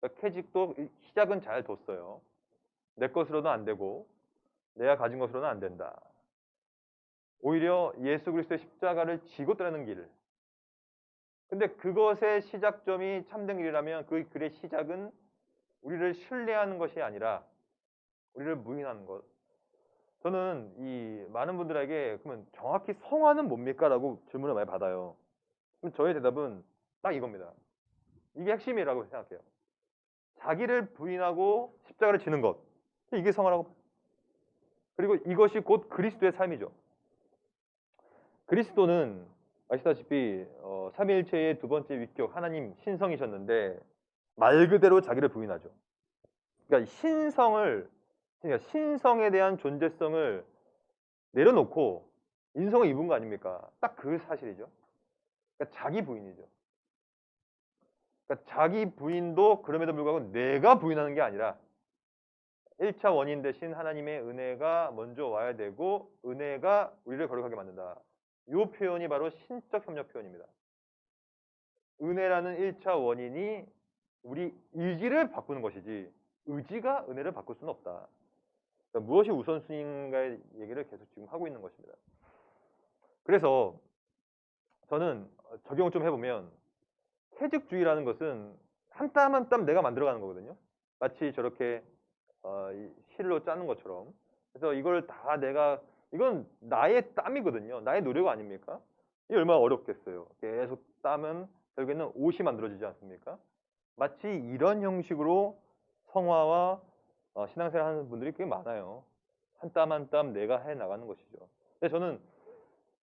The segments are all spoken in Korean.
그러니까 캐직도 이- 시작은 잘 뒀어요. 내 것으로는 안 되고 내가 가진 것으로는 안 된다. 오히려 예수 그리스도의 십자가를 지고 떠나는 길. 근데 그것의 시작점이 참된 길이라면 그 길의 시작은 우리를 신뢰하는 것이 아니라 우리를 무인하는 것. 저는 이 많은 분들에게 그러면 정확히 성화는 뭡니까? 라고 질문을 많이 받아요. 그럼 저의 대답은 딱 이겁니다. 이게 핵심이라고 생각해요. 자기를 부인하고 십자가를 지는 것. 이게 성화라고. 그리고 이것이 곧 그리스도의 삶이죠. 그리스도는 아시다시피 어, 삼위일체의 두 번째 위격 하나님 신성이셨는데 말 그대로 자기를 부인하죠. 그러니까 신성을 그러니까 신성에 대한 존재성을 내려놓고 인성을 입은 거 아닙니까? 딱 그 사실이죠. 그러니까 자기 부인이죠. 그러니까 자기 부인도 그럼에도 불구하고 내가 부인하는 게 아니라 1차 원인 대신 하나님의 은혜가 먼저 와야 되고 은혜가 우리를 거룩하게 만든다. 이 표현이 바로 신적 협력 표현입니다. 은혜라는 1차 원인이 우리 의지를 바꾸는 것이지 의지가 은혜를 바꿀 수는 없다. 그러니까 무엇이 우선순위인가의 얘기를 계속 지금 하고 있는 것입니다. 그래서 저는 적용을 좀 해보면 퇴직주의라는 것은 한 땀 한 땀 내가 만들어가는 거거든요. 마치 저렇게 어, 이 실로 짜는 것처럼. 그래서 이걸 다 내가 이건 나의 땀이거든요. 나의 노력 아닙니까? 이게 얼마나 어렵겠어요. 계속 땀은 결국에는 옷이 만들어지지 않습니까? 마치 이런 형식으로 성화와 어, 신앙생활 하는 분들이 꽤 많아요. 한 땀 한 땀 내가 해 나가는 것이죠. 근데 저는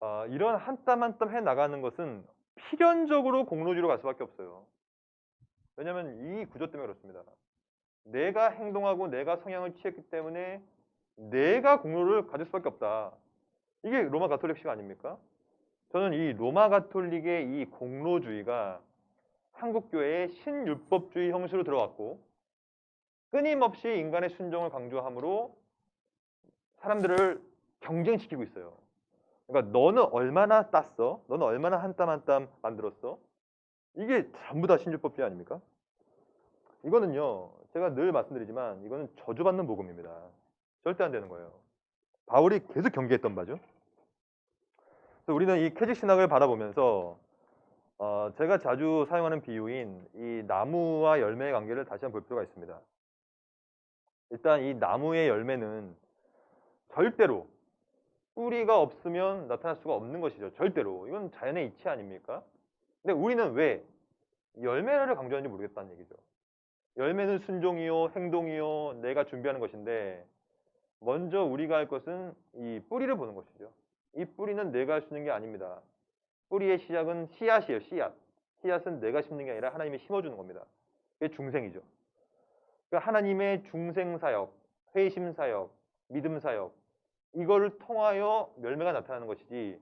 어, 이런 한 땀 한 땀 해 나가는 것은 필연적으로 공로주로 갈 수밖에 없어요. 왜냐하면 이 구조 때문에 그렇습니다. 내가 행동하고 내가 성향을 취했기 때문에 내가 공로를 가질 수밖에 없다. 이게 로마 가톨릭식 아닙니까? 저는 이 로마 가톨릭의 이 공로주의가 한국 교회의 신율법주의 형식으로 들어왔고 끊임없이 인간의 순종을 강조함으로 사람들을 경쟁시키고 있어요. 그러니까 너는 얼마나 땄어? 너는 얼마나 한 땀 한 땀 만들었어? 이게 전부 다 신율법주의 아닙니까? 이거는요, 제가 늘 말씀드리지만 이거는 저주받는 복음입니다. 절대 안 되는 거예요. 바울이 계속 경계했던 바죠. 그래서 우리는 이 캐직 신학을 바라보면서 어, 제가 자주 사용하는 비유인 이 나무와 열매의 관계를 다시 한번 볼 필요가 있습니다. 일단 이 나무의 열매는 절대로 뿌리가 없으면 나타날 수가 없는 것이죠. 절대로. 이건 자연의 이치 아닙니까? 근데 우리는 왜 열매를 강조하는지 모르겠다는 얘기죠. 열매는 순종이요, 행동이요, 내가 준비하는 것인데 먼저 우리가 할 것은 이 뿌리를 보는 것이죠. 이 뿌리는 내가 할 수 있는 게 아닙니다. 뿌리의 시작은 씨앗이에요, 씨앗. 씨앗은 내가 심는 게 아니라 하나님이 심어주는 겁니다. 그게 중생이죠. 그러니까 하나님의 중생 사역, 회심 사역, 믿음 사역, 이거를 통하여 열매가 나타나는 것이지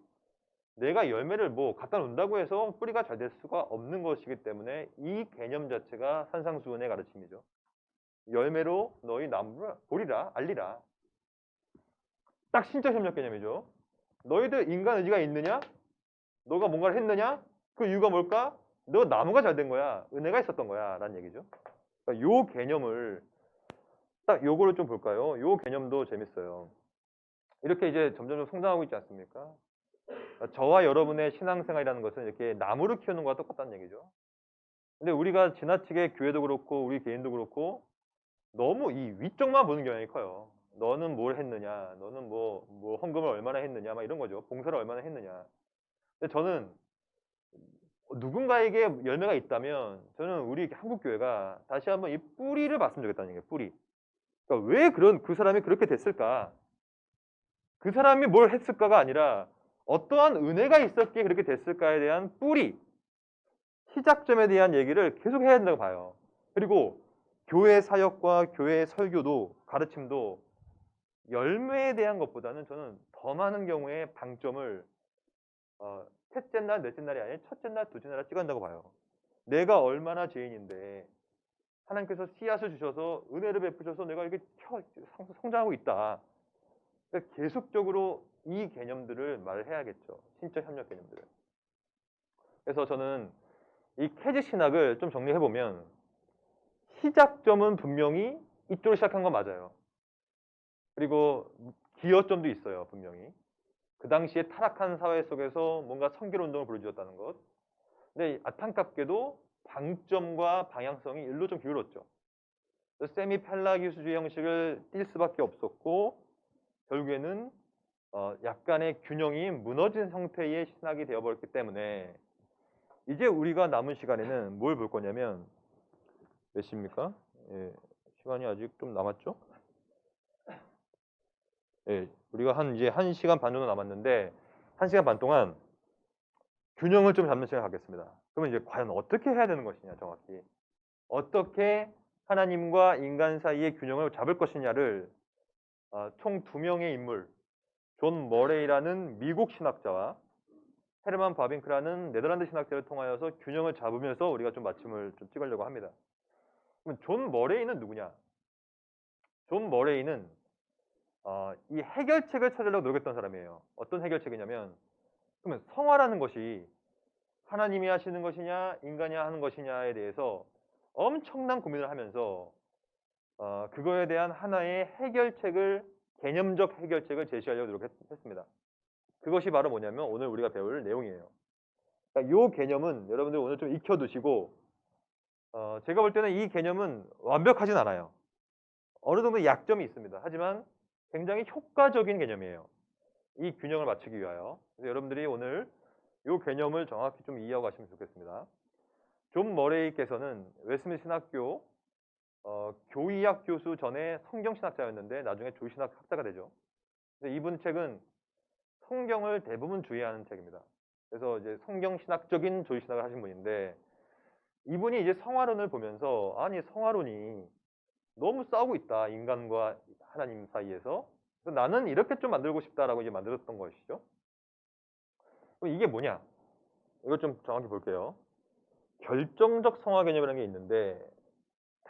내가 열매를 뭐 갖다 놓는다고 해서 뿌리가 잘 될 수가 없는 것이기 때문에 이 개념 자체가 산상수훈의 가르침이죠. 열매로 너희 나무를 보리라, 알리라. 딱 신적 협력 개념이죠. 너희들 인간 의지가 있느냐? 너가 뭔가를 했느냐? 그 이유가 뭘까? 너 나무가 잘 된 거야. 은혜가 있었던 거야. 라는 얘기죠. 그러니까 요 개념을 딱 요거를 좀 볼까요? 요 개념도 재밌어요. 이렇게 이제 점점 성장하고 있지 않습니까? 저와 여러분의 신앙생활이라는 것은 이렇게 나무를 키우는 것과 똑같다는 얘기죠. 근데 우리가 지나치게 교회도 그렇고 우리 개인도 그렇고 너무 이 위쪽만 보는 경향이 커요. 너는 뭘 했느냐, 너는 뭐, 뭐 헌금을 얼마나 했느냐, 막 이런 거죠. 봉사를 얼마나 했느냐. 근데 저는 누군가에게 열매가 있다면 저는 우리 한국 교회가 다시 한번 이 뿌리를 봤으면 좋겠다는 얘기예요. 뿌리. 그러니까 왜 그런 그 사람이 그렇게 됐을까? 그 사람이 뭘 했을까가 아니라 어떠한 은혜가 있었기에 그렇게 됐을까에 대한 뿌리, 시작점에 대한 얘기를 계속 해야 된다고 봐요. 그리고 교회 사역과 교회 설교도 가르침도 열매에 대한 것보다는 저는 더 많은 경우에 방점을 어, 셋째 날, 넷째 날이 아니라 첫째 날, 둘째 날에 찍어낸다고 봐요. 내가 얼마나 죄인인데 하나님께서 씨앗을 주셔서 은혜를 베푸셔서 내가 이렇게 켜- 성장하고 있다. 그러니까 계속적으로 이 개념들을 말을 해야겠죠. 신적 협력 개념들을. 그래서 저는 이 캐지 신학을 좀 정리해 보면 시작점은 분명히 이쪽으로 시작한 건 맞아요. 그리고 기여점도 있어요, 분명히. 그 당시에 타락한 사회 속에서 뭔가 성결 운동을 불러주었다는 것. 근데 안타깝게도 방점과 방향성이 일로 좀 기울었죠. 세미 펠라기우스주의 형식을 띌 수밖에 없었고 결국에는 어, 약간의 균형이 무너진 형태의 신학이 되어버렸기 때문에 이제 우리가 남은 시간에는 뭘 볼 거냐면 몇 시입니까? 예, 시간이 아직 좀 남았죠? 예, 우리가 한 이제 한 시간 반 정도 남았는데 한 시간 반 동안 균형을 좀 잡는 시간 갖겠습니다. 그러면 이제 과연 어떻게 해야 되는 것이냐 정확히 어떻게 하나님과 인간 사이의 균형을 잡을 것이냐를 어, 총 두 명의 인물 존 머레이라는 미국 신학자와 헤르만 바빙크라는 네덜란드 신학자를 통하여서 균형을 잡으면서 우리가 좀 마침을 좀 찍으려고 합니다. 그럼 존 머레이는 누구냐? 존 머레이는 어, 이 해결책을 찾으려고 노력했던 사람이에요. 어떤 해결책이냐면 그러면 성화라는 것이 하나님이 하시는 것이냐 인간이 하는 것이냐에 대해서 엄청난 고민을 하면서 어, 그거에 대한 하나의 해결책을 개념적 해결책을 제시하려고 노력했습니다. 그것이 바로 뭐냐면 오늘 우리가 배울 내용이에요. 그러니까 이 개념은 여러분들 오늘 좀 익혀두시고 어, 제가 볼 때는 이 개념은 완벽하진 않아요. 어느 정도 약점이 있습니다. 하지만 굉장히 효과적인 개념이에요. 이 균형을 맞추기 위하여. 여러분들이 오늘 이 개념을 정확히 좀 이해하고 가시면 좋겠습니다. 존 머레이께서는 웨스민스 신학교 어, 교의학 교수 전에 성경신학자였는데 나중에 조신학 학자가 되죠. 근데 이분 책은 성경을 대부분 주의하는 책입니다. 그래서 이제 성경신학적인 조신학을 하신 분인데 이분이 이제 성화론을 보면서 아니 성화론이 너무 싸우고 있다 인간과 하나님 사이에서 나는 이렇게 좀 만들고 싶다라고 이제 만들었던 것이죠. 그럼 이게 뭐냐? 이걸 좀 정확히 볼게요. 결정적 성화 개념이라는 게 있는데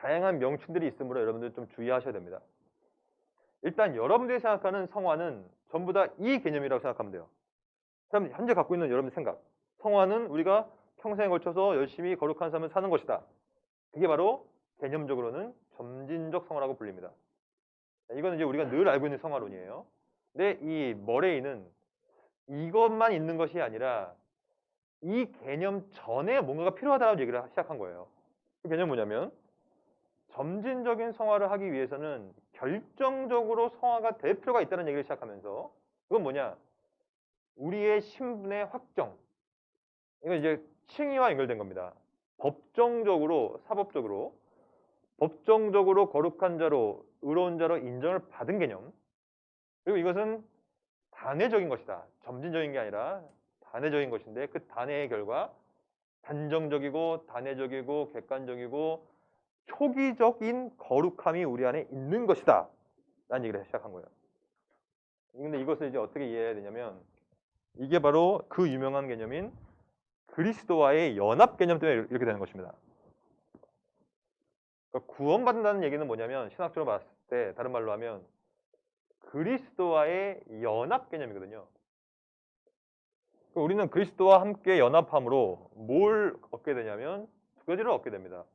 다양한 명칭들이 있으므로 여러분들 좀 주의하셔야 됩니다. 일단 여러분들이 생각하는 성화는 전부 다 이 개념이라고 생각하면 돼요. 그럼 현재 갖고 있는 여러분의 생각. 성화는 우리가 평생에 걸쳐서 열심히 거룩한 삶을 사는 것이다. 그게 바로 개념적으로는 점진적 성화라고 불립니다. 이건 이제 우리가 늘 알고 있는 성화론이에요. 근데 이 머레이는 이것만 있는 것이 아니라 이 개념 전에 뭔가가 필요하다고 얘기를 시작한 거예요. 그 개념 뭐냐면 점진적인 성화를 하기 위해서는 결정적으로 성화가 될 필요가 있다는 얘기를 시작하면서 그건 뭐냐? 우리의 신분의 확정. 이건 이제 칭의와 연결된 겁니다. 법정적으로, 사법적으로, 법정적으로 거룩한 자로, 의로운 자로 인정을 받은 개념. 그리고 이것은 단회적인 것이다. 점진적인 게 아니라 단회적인 것인데 그 단회의 결과 단정적이고 단회적이고 객관적이고 초기적인 거룩함이 우리 안에 있는 것이다. 라는 얘기를 시작한 거예요. 근데 이것을 이제 어떻게 이해해야 되냐면 이게 바로 그 유명한 개념인 그리스도와의 연합 개념 때문에 이렇게 되는 것입니다. 그러니까 구원받는다는 얘기는 뭐냐면 신학적으로 봤을 때 다른 말로 하면 그리스도와의 연합 개념이거든요. 그러니까 우리는 그리스도와 함께 연합함으로 뭘 얻게 되냐면 두 가지를 얻게 됩니다.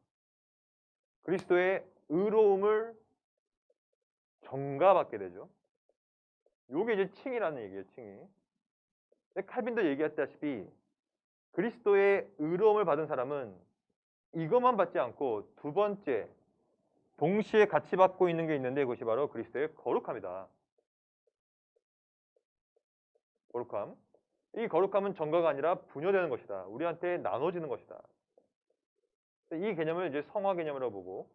그리스도의 의로움을 정가받게 되죠. 요게 이제 칭이라는 얘기예요, 칭이. 칼빈도 얘기했다시피 그리스도의 의로움을 받은 사람은 이것만 받지 않고 두 번째 동시에 같이 받고 있는 게 있는데 그것이 바로 그리스도의 거룩함이다. 거룩함. 이 거룩함은 정가가 아니라 분여되는 것이다. 우리한테 나눠지는 것이다. 이 개념을 이제 성화 개념이라고 보고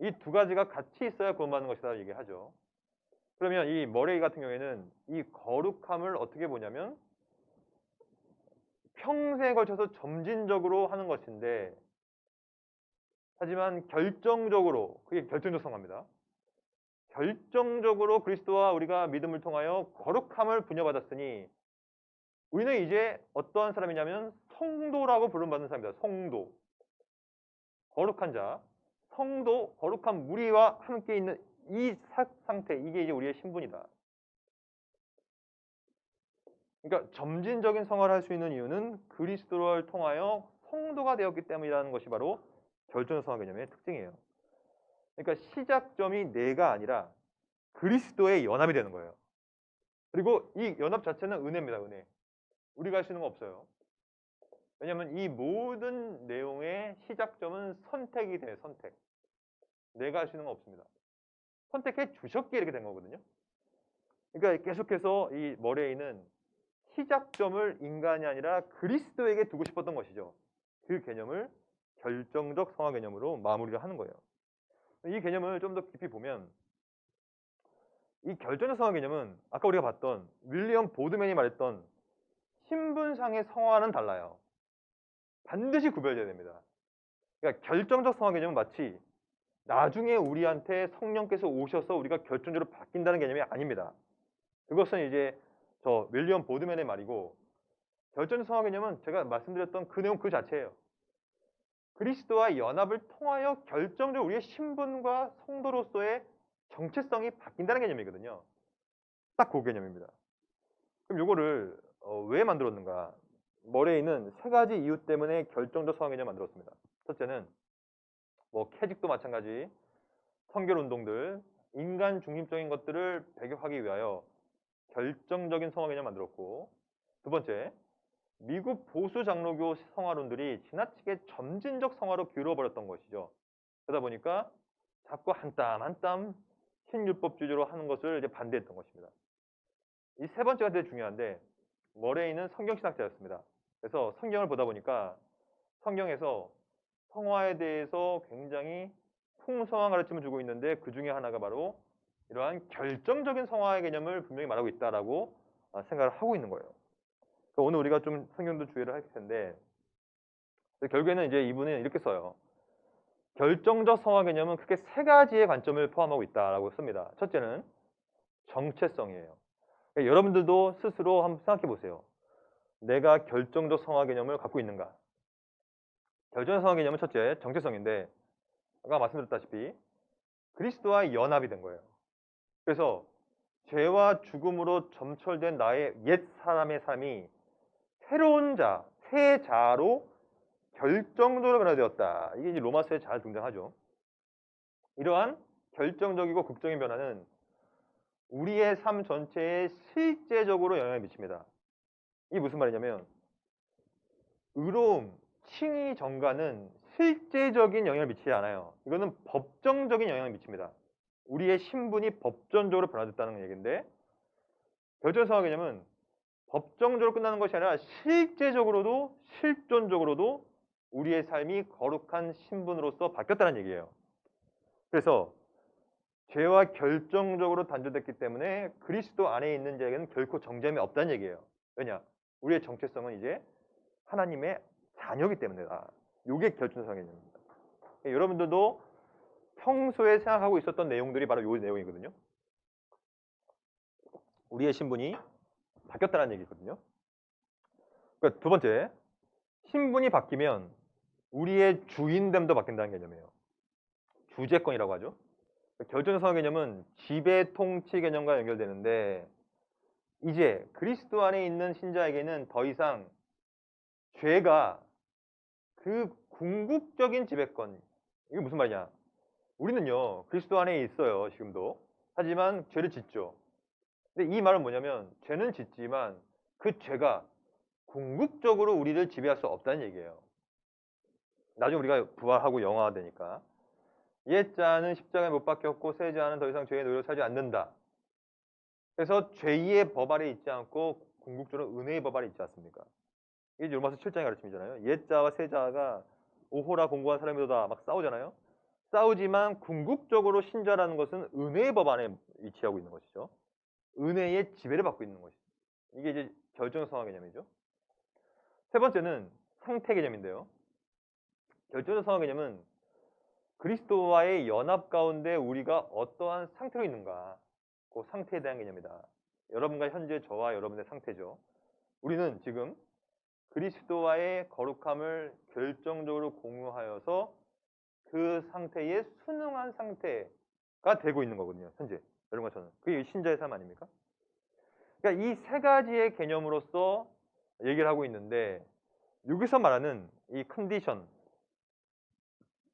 이 두 가지가 같이 있어야 구원받는 것이다 얘기하죠. 그러면 이 머레이 같은 경우에는 이 거룩함을 어떻게 보냐면 평생에 걸쳐서 점진적으로 하는 것인데 하지만 결정적으로 그게 결정적 성화입니다. 결정적으로 그리스도와 우리가 믿음을 통하여 거룩함을 부여받았으니 우리는 이제 어떠한 사람이냐면 성도라고 부름받는 사람입니다. 성도. 거룩한 자. 성도, 거룩한 무리와 함께 있는 이 상태, 이게 이제 우리의 신분이다. 그러니까 점진적인 성화를 할 수 있는 이유는 그리스도를 통하여 성도가 되었기 때문이라는 것이 바로 결정적 성화 개념의 특징이에요. 그러니까 시작점이 내가 아니라 그리스도의 연합이 되는 거예요. 그리고 이 연합 자체는 은혜입니다. 은혜. 우리가 할 수 있는 거 없어요. 왜냐하면 이 모든 내용의 시작점은 선택이 돼요. 선택. 내가 할 수 있는 건 없습니다. 선택해 주셨기에 이렇게 된 거거든요. 그러니까 계속해서 이 머레이는 시작점을 인간이 아니라 그리스도에게 두고 싶었던 것이죠. 그 개념을 결정적 성화 개념으로 마무리를 하는 거예요. 이 개념을 좀 더 깊이 보면 이 결정적 성화 개념은 아까 우리가 봤던 윌리엄 보드맨이 말했던 신분상의 성화는 달라요. 반드시 구별돼야 됩니다. 그러니까 결정적 성화 개념은 마치 나중에 우리한테 성령께서 오셔서 우리가 결정적으로 바뀐다는 개념이 아닙니다. 그것은 이제 저 윌리엄 보드맨의 말이고 결정적 성화 개념은 제가 말씀드렸던 그 내용 그 자체예요. 그리스도와 연합을 통하여 결정적으로 우리의 신분과 성도로서의 정체성이 바뀐다는 개념이거든요. 딱 그 개념입니다. 그럼 요거를 어, 왜 만들었는가? 머레이는 세 가지 이유 때문에 결정적 성화 개념을 만들었습니다. 첫째는 뭐 캐직도 마찬가지 성결 운동들 인간 중심적인 것들을 배격하기 위하여 결정적인 성화 개념을 만들었고 두 번째 미국 보수 장로교 성화론들이 지나치게 점진적 성화로 기울어 버렸던 것이죠. 그러다 보니까 자꾸 한 땀 한 땀 신율법주의로 하는 것을 이제 반대했던 것입니다. 이 세 번째가 되게 중요한데 머레이는 성경신학자였습니다. 그래서 성경을 보다 보니까 성경에서 성화에 대해서 굉장히 풍성한 가르침을 주고 있는데 그 중에 하나가 바로 이러한 결정적인 성화의 개념을 분명히 말하고 있다라고 아, 생각을 하고 있는 거예요. 그러니까 오늘 우리가 좀 성경도 주의를 할 텐데 결국에는 이제 이분은 이렇게 써요. 결정적 성화 개념은 크게 세 가지의 관점을 포함하고 있다라고 씁니다. 첫째는 정체성이에요. 그러니까 여러분들도 스스로 한번 생각해 보세요. 내가 결정적 성화 개념을 갖고 있는가? 결정적 성화 개념은 첫째 정체성인데 아까 말씀드렸다시피 그리스도와 연합이 된 거예요. 그래서 죄와 죽음으로 점철된 나의 옛 사람의 삶이 새로운 자, 새 자로 결정적으로 변화되었다. 이게 이제 로마서에 잘 등장하죠. 이러한 결정적이고 극적인 변화는 우리의 삶 전체에 실제적으로 영향을 미칩니다. 이게 무슨 말이냐면 의로움, 칭의, 정가는 실제적인 영향을 미치지 않아요. 이거는 법정적인 영향을 미칩니다. 우리의 신분이 법전적으로 변화됐다는 얘기인데 결정성화 개념은 법정적으로 끝나는 것이 아니라 실제적으로도 실존적으로도 우리의 삶이 거룩한 신분으로서 바뀌었다는 얘기예요. 그래서 죄와 결정적으로 단절됐기 때문에 그리스도 안에 있는 자에게는 결코 정죄함이 없다는 얘기예요. 왜냐? 우리의 정체성은 이제 하나님의 자녀이기 때문이다. 이게 결정성 개념입니다. 여러분들도 평소에 생각하고 있었던 내용들이 바로 이 내용이거든요. 우리의 신분이 바뀌었다는 얘기거든요. 그러니까 두 번째, 신분이 바뀌면 우리의 주인됨도 바뀐다는 개념이에요. 주제권이라고 하죠. 결정성 개념은 지배 통치 개념과 연결되는데 이제 그리스도 안에 있는 신자에게는 더 이상 죄가 그 궁극적인 지배권 이게 무슨 말이냐? 우리는요 그리스도 안에 있어요 지금도 하지만 죄를 짓죠. 근데 이 말은 뭐냐면 죄는 짓지만 그 죄가 궁극적으로 우리를 지배할 수 없다는 얘기예요. 나중에 우리가 부활하고 영화화되니까 옛 자는 십자가에 못 박혔고 새 자는 더 이상 죄의 노릇을 살지 않는다. 그래서 죄의 법 아래 있지 않고 궁극적으로 은혜의 법 아래 있지 않습니까? 이게 로마서 7장의 가르침이잖아요. 옛자와 새자가 오호라 공고한 사람이로다 막 싸우잖아요. 싸우지만 궁극적으로 신자라는 것은 은혜의 법 안에 위치하고 있는 것이죠. 은혜의 지배를 받고 있는 것이죠. 이게 이제 결정성화 개념이죠. 세 번째는 상태 개념인데요. 결정성화 개념은 그리스도와의 연합 가운데 우리가 어떠한 상태로 있는가 그 상태에 대한 개념이다. 여러분과 현재 저와 여러분의 상태죠. 우리는 지금 그리스도와의 거룩함을 결정적으로 공유하여서 그 상태에 순응한 상태가 되고 있는 거거든요. 현재 여러분과 저는 그게 신자의 삶 아닙니까? 그러니까 이 세 가지의 개념으로서 얘기를 하고 있는데 여기서 말하는 이 컨디션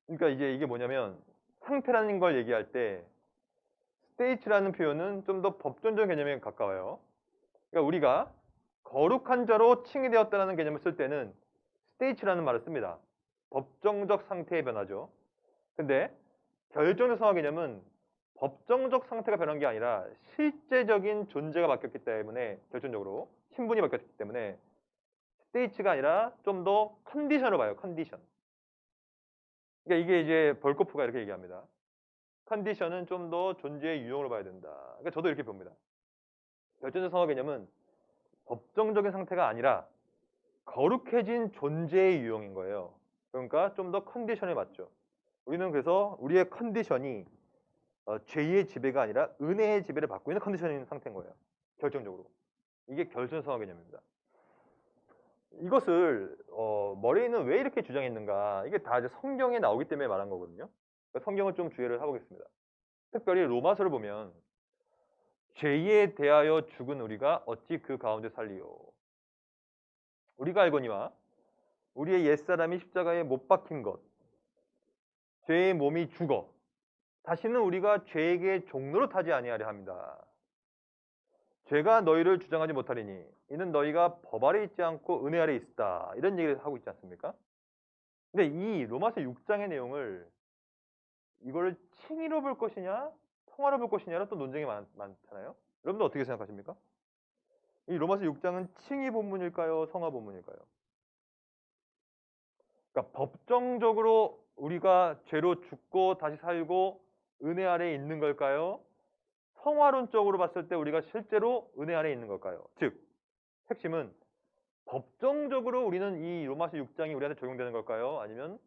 그러니까 이제 이게 뭐냐면 상태라는 걸 얘기할 때 state라는 표현은 좀 더 법존적 개념에 가까워요. 그러니까 우리가 거룩한 자로 칭의되었다는 개념을 쓸 때는 state라는 말을 씁니다. 법정적 상태의 변화죠. 근데 결정적 성화 개념은 법정적 상태가 변한 게 아니라 실제적인 존재가 바뀌었기 때문에 결정적으로 신분이 바뀌었기 때문에 스테이츠가 아니라 좀 더 컨디션을 봐요. 컨디션. 그러니까 이게 이제 벌코프가 이렇게 얘기합니다. 컨디션은 좀 더 존재의 유형으로 봐야 된다. 그러니까 저도 이렇게 봅니다. 결정적 성화 개념은 법정적인 상태가 아니라 거룩해진 존재의 유형인 거예요. 그러니까 좀 더 컨디션에 맞죠. 우리는 그래서 우리의 컨디션이 어, 죄의 지배가 아니라 은혜의 지배를 받고 있는 컨디션인 상태인 거예요. 결정적으로. 이게 결정 성화 개념입니다. 이것을 어, 머레이는 왜 이렇게 주장했는가? 이게 다 이제 성경에 나오기 때문에 말한 거거든요. 그러니까 성경을 좀 주의를 해보겠습니다. 특별히 로마서를 보면 죄에 대하여 죽은 우리가 어찌 그 가운데 살리요? 우리가 알거니와 우리의 옛사람이 십자가에 못 박힌 것, 죄의 몸이 죽어 다시는 우리가 죄에게 종로로 타지 아니하려 합니다. 죄가 너희를 주장하지 못하리니 이는 너희가 법 아래 있지 않고 은혜 아래 있다. 이런 얘기를 하고 있지 않습니까? 근데 이 로마서 6장의 내용을 이걸 칭의로 볼 것이냐 통화로 볼 것이냐로 또 논쟁이 많, 많잖아요. 여러분들 어떻게 생각하십니까? 이 로마서 6장은 칭의 본문일까요? 성화 본문일까요? 그러니까 법정적으로 우리가 죄로 죽고 다시 살고 은혜 아래에 있는 걸까요? 성화론적으로 봤을 때 우리가 실제로 은혜 아래에 있는 걸까요? 즉, 핵심은 법정적으로 우리는 이 로마서 6장이 우리한테 적용되는 걸까요? 아니면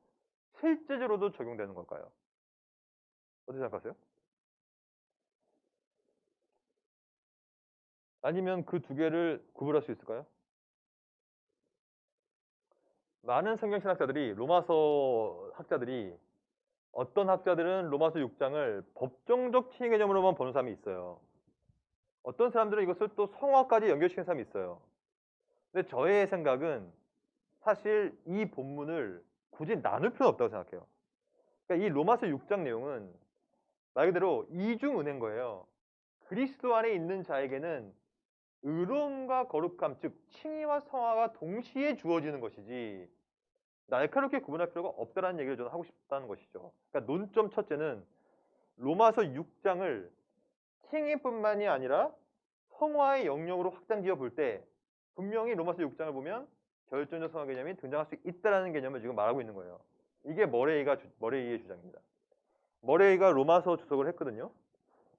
실제적으로도 적용되는 걸까요? 어떻게 생각하세요? 아니면 그 두 개를 구분할 수 있을까요? 많은 성경신학자들이 로마서 학자들이 어떤 학자들은 로마서 6장을 법정적 칭의 개념으로만 보는 사람이 있어요. 어떤 사람들은 이것을 또 성화까지 연결시키는 사람이 있어요. 근데 저의 생각은 사실 이 본문을 굳이 나눌 필요는 없다고 생각해요. 그러니까 이 로마서 6장 내용은 말 그대로 이중 은혜인 거예요. 그리스도 안에 있는 자에게는 의로움과 거룩함, 즉 칭의와 성화가 동시에 주어지는 것이지 날카롭게 구분할 필요가 없다는 얘기를 저는 하고 싶다는 것이죠. 그러니까 논점 첫째는 로마서 6장을 칭의뿐만이 아니라 성화의 영역으로 확장지어 볼 때 분명히 로마서 6장을 보면 결정적 성화 개념이 등장할 수 있다는 개념을 지금 말하고 있는 거예요. 이게 머레이가 주- 머레이의 주장입니다. 머레이가 로마서 주석을 했거든요.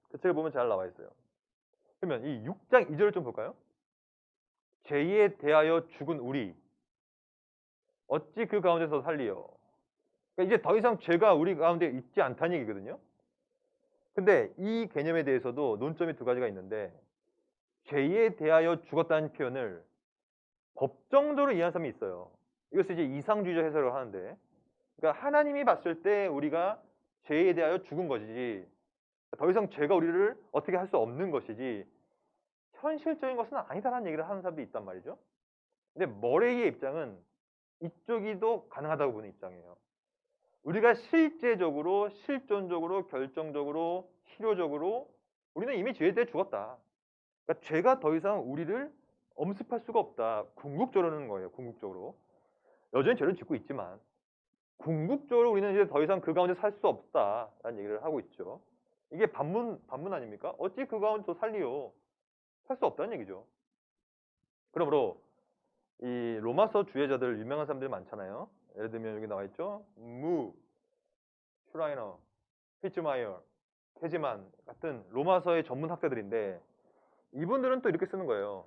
그 책을 보면 잘 나와 있어요. 그러면 이 6장 2절을 좀 볼까요? 죄에 대하여 죽은 우리 어찌 그 가운데서 살리요? 그러니까 이제 더 이상 죄가 우리 가운데 있지 않다는 얘기거든요. 근데 이 개념에 대해서도 논점이 두 가지가 있는데 죄에 대하여 죽었다는 표현을 법정적으로 이해하는 사람이 있어요. 이것을 이제 이상주의적 해석을 하는데 그러니까 하나님이 봤을 때 우리가 죄에 대하여 죽은 것이지 더 이상 죄가 우리를 어떻게 할 수 없는 것이지 현실적인 것은 아니다라는 얘기를 하는 사람도 있단 말이죠. 근데 머레이의 입장은 이쪽이도 가능하다고 보는 입장이에요. 우리가 실제적으로, 실존적으로, 결정적으로, 실효적으로 우리는 이미 죄에 대해 죽었다. 그러니까 죄가 더 이상 우리를 엄습할 수가 없다. 궁극적으로는 거예요. 궁극적으로. 여전히 죄를 짓고 있지만 궁극적으로 우리는 이제 더 이상 그 가운데 살 수 없다라는 얘기를 하고 있죠. 이게 반문 반문 아닙니까? 어찌 그 가운데 더 살리요? 살 수 없다는 얘기죠. 그러므로 이 로마서 주의자들 유명한 사람들이 많잖아요. 예를 들면 여기 나와 있죠. 무, 슈라이너, 피츠마이어, 케지만 같은 로마서의 전문 학자들인데 이분들은 또 이렇게 쓰는 거예요.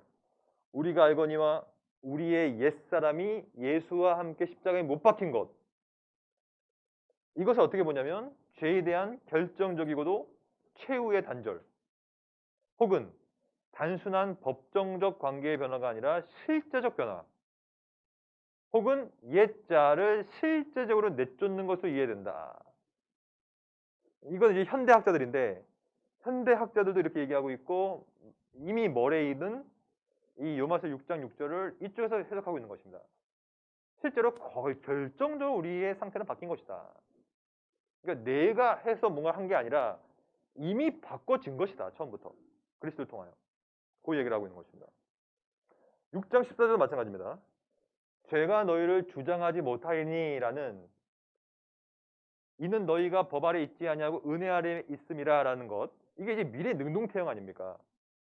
우리가 알거니와 우리의 옛사람이 예수와 함께 십자가에 못 박힌 것. 이것을 어떻게 보냐면 죄에 대한 결정적이고도 최후의 단절. 혹은 단순한 법정적 관계의 변화가 아니라 실제적 변화. 혹은 옛자를 실제적으로 내쫓는 것으로 이해된다. 이건 이제 현대학자들인데 현대학자들도 이렇게 얘기하고 있고 이미 머레이는 이 요마서 6장 6절을 이쪽에서 해석하고 있는 것입니다. 실제로 거의 결정적으로 우리의 상태는 바뀐 것이다. 그러니까 내가 해서 뭔가 한 게 아니라 이미 바꿔진 것이다. 처음부터. 그리스도를 통하여. 그 얘기를 하고 있는 것입니다. 6장 14절도 마찬가지입니다. 죄가 너희를 주장하지 못하리니라는 이는 너희가 법 아래 있지 아니하고 은혜 아래 있음이라라는 것. 이게 이제 미래 능동태형 아닙니까?